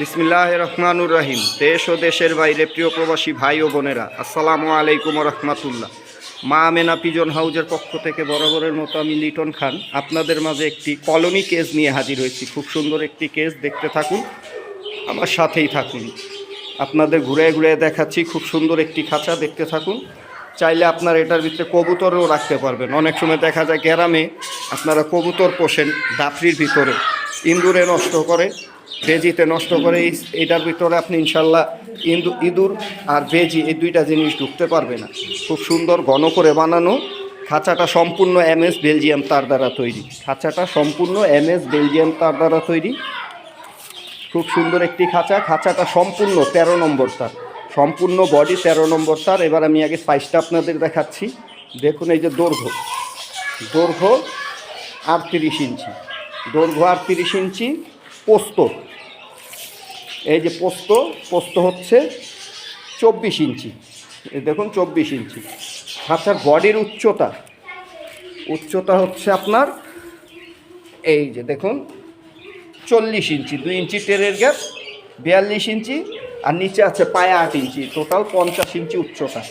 বিসমিল্লাহ রহমানুর রহিম। দেশ ও দেশের বাইরে প্রিয় প্রবাসী ভাই ও বোনেরা, আসসালামু আলাইকুম রহমাতুল্লাহ। মা আমেনা পিজন হাউজের পক্ষ থেকে বরাবরের মতো আমি লিটন খান। আপনাদের মাঝে একটি কলোনি কেস নিয়ে হাজির হয়েছি। খুব সুন্দর একটি কেস, দেখতে থাকুন, আমার সাথেই থাকুন। আপনাদের ঘুরে ঘুরে দেখাচ্ছি, খুব সুন্দর একটি খাঁচা, দেখতে থাকুন। চাইলে আপনার এটার ভিতরে কবুতরও রাখতে পারবেন। অনেক সময় দেখা যায়, গ্রামে আপনারা কবুতর পোষেন, ডাফরির ভিতরে। ইন্দুরে নষ্ট করে বেজিতে নষ্ট করে এটার ভিতরে আপনি ইনশাল্লাহ ইন্দু, ইঁদুর আর বেজি এই দুইটা জিনিস ঢুকতে পারবে না। খুব সুন্দর ঘন করে বানানো। খাঁচাটা সম্পূর্ণ এমএস বেলজিয়াম তার দ্বারা তৈরি। খাঁচাটা সম্পূর্ণ এমএস বেলজিয়াম তার দ্বারা তৈরি। খুব সুন্দর একটি খাঁচা। খাঁচাটা সম্পূর্ণ তেরো নম্বর তার। সম্পূর্ণ বডি তেরো নম্বর তার। এবার আমি আগে সাইজটা আপনাদের দেখাচ্ছি। দেখুন এই যে দৈর্ঘ্য। দৈর্ঘ্য আটত্রিশ ইঞ্চি। দৈর্ঘ্য আটত্রিশ ইঞ্চি পোস্ত। এই যে পোস্ত পোস্ত হচ্ছে চব্বিশ ইঞ্চি। দেখুন, চব্বিশ ইঞ্চি। খাঁচার বডির উচ্চতা। উচ্চতা হচ্ছে আপনার, এই যে দেখুন, চল্লিশ ইঞ্চি, দুই ইঞ্চি টেরের গ্যাপ, বিয়াল্লিশ ইঞ্চি, আর নিচে আছে পায়ে আট ইঞ্চি। টোটাল পঞ্চাশ ইঞ্চি উচ্চতা।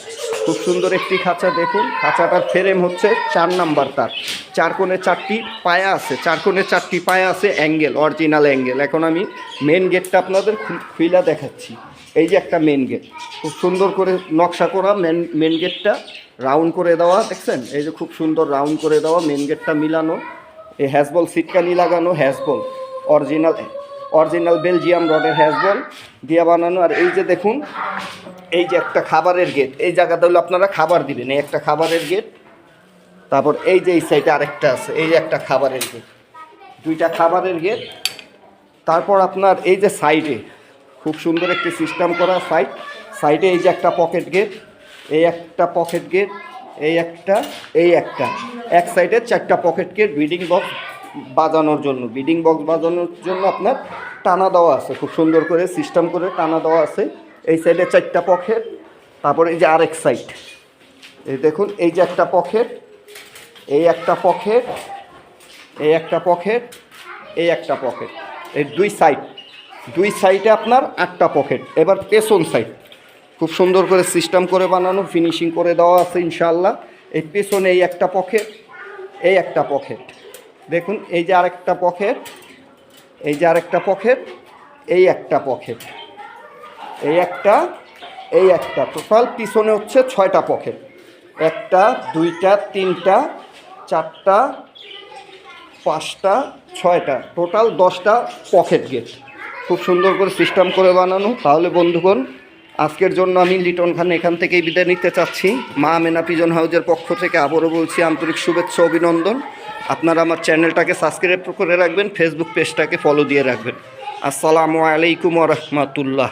খুব সুন্দর একটি খাঁচা, দেখুন, খাঁচাটার ফ্রেম হচ্ছে চার নাম্বার তার। চার কোণে চারটি পায়া আছে চার কোণে চারটি পায়া আছে, অ্যাঙ্গেল, অরিজিনাল অ্যাঙ্গেল। এখন আমি মেন গেটটা আপনাদের খুইলা দেখাচ্ছি। এই যে একটা মেন গেট খুব সুন্দর করে নকশা করা মেন মেন গেটটা রাউন্ড করে দেওয়া, দেখছেন? এই যে খুব সুন্দর রাউন্ড করে দেওয়া মেন গেটটা মিলানো। এই হ্যাসবল সিটকানি লাগানো হ্যাসবল অরিজিনাল অরিজিনাল বেলজিয়াম রডের হ্যাসবল দিয়ে বানানো। আর এই যে দেখুন, এই যে একটা খাবারের গেট এই জায়গাটা হলো আপনারা খাবার দিবেন। এই একটা খাবারের গেট তারপর এই যে এই সাইডে আরেকটা আছে, এই একটা খাবারের গেট দুইটা খাবারের গেট তারপর আপনার এই যে সাইডে খুব সুন্দর একটি সিস্টেম করা সাইড সাইডে এই যে একটা পকেট গেট এই একটা পকেট গেট এই একটা এই একটা। এক সাইডে চারটা পকেট গেট বিডিং বক্স বাজানোর জন্য। বিডিং বক্স বাজানোর জন্য আপনার টানা দেওয়া আছে। খুব সুন্দর করে সিস্টেম করে টানা দেওয়া আছে। এই সাইডে চারটা পকেট তারপরে এই যে আরেক সাইড এই দেখুন, এই যে একটা পকেট এই একটা পকেট, এই একটা পকেট, এই একটা পকেট। এই দুই সাইড, দুই সাইডে আপনার আটটা পকেট। এবার পেছন সাইড, খুব সুন্দর করে সিস্টেম করে বানানো, ফিনিশিং করে দেওয়া আছে ইনশাল্লাহ এই পেছনে এই একটা পকেট, এই একটা পকেট। দেখুন, এই যে আরেকটা পকেট, এই যে আরেকটা পকেট, এই একটা পকেট। এই একটা এই একটা। টোটাল পিছনে হচ্ছে ছয়টা পকেট। একটা, দুইটা, তিনটা চারটা, পাঁচটা, ছয়টা। টোটাল দশটা পকেট গেট খুব সুন্দর করে সিস্টেম করে বানানো। তাহলে বন্ধুগণ, আজকের জন্য আমি লিটন খান এখান থেকেই বিদায় নিতে চাচ্ছি। মা মেনা পিজন হাউজের পক্ষ থেকে আবারও বলছি আন্তরিক শুভেচ্ছা, অভিনন্দন। আপনারা আমার চ্যানেলটাকে সাবস্ক্রাইব করে রাখবেন ফেসবুক পেজটাকে ফলো দিয়ে রাখবেন। আসসালামু আলাইকুম রহমতুল্লাহ।